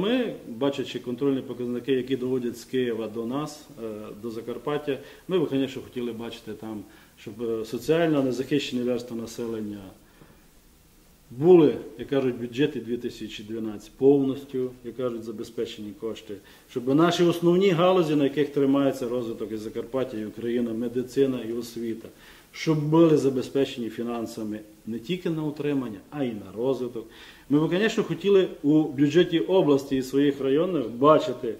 Ми, бачачи контрольні показники, які доводять з Києва до нас, е, до Закарпаття, ми звісно, хотіли бачити там, щоб е, соціально незахищені верства населення були, як кажуть, бюджети 2012 повністю, як кажуть, забезпечені кошти, щоб наші основні галузі, на яких тримається розвиток і Закарпаття, і Україна, медицина і освіта, щоб були забезпечені фінансами не тільки на утримання, а й на розвиток. Ми б, звісно, хотіли у бюджеті області і своїх районів бачити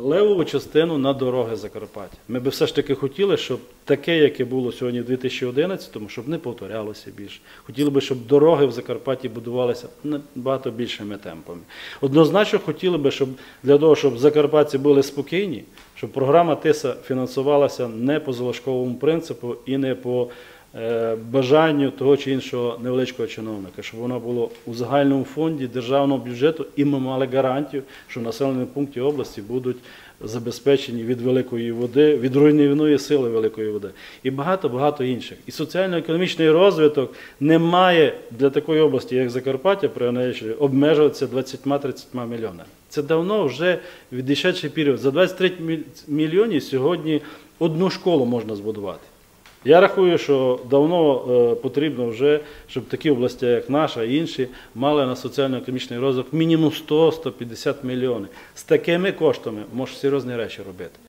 левову частину на дороги Закарпаття. Ми би все ж таки хотіли, щоб таке, яке було сьогодні в 2011-му, щоб не повторялося більше. Хотіли би, щоб дороги в Закарпатті будувалися набагато більшими темпами. Однозначно хотіли би, щоб для того, щоб закарпатці були спокійні, щоб програма ТИСА фінансувалася не по залишковому принципу і не по бажанню того чи іншого невеличкого чиновника, щоб воно було у загальному фонді державного бюджету, і ми мали гарантію, що населені пункти області будуть забезпечені від великої води, від руйнівної сили великої води і багато-багато інших. І соціально-економічний розвиток не має для такої області, як Закарпаття, при обмежуватися 20-30 мільйонами. Це давно вже відійшедший період. За 23 міль- мільйонів сьогодні одну школу можна збудувати. Я рахую, що давно е, потрібно вже, щоб такі області, як наша інші, мали на соціально-економічний розвиток мінімум 100-150 мільйонів. З такими коштами можна серйозні речі робити.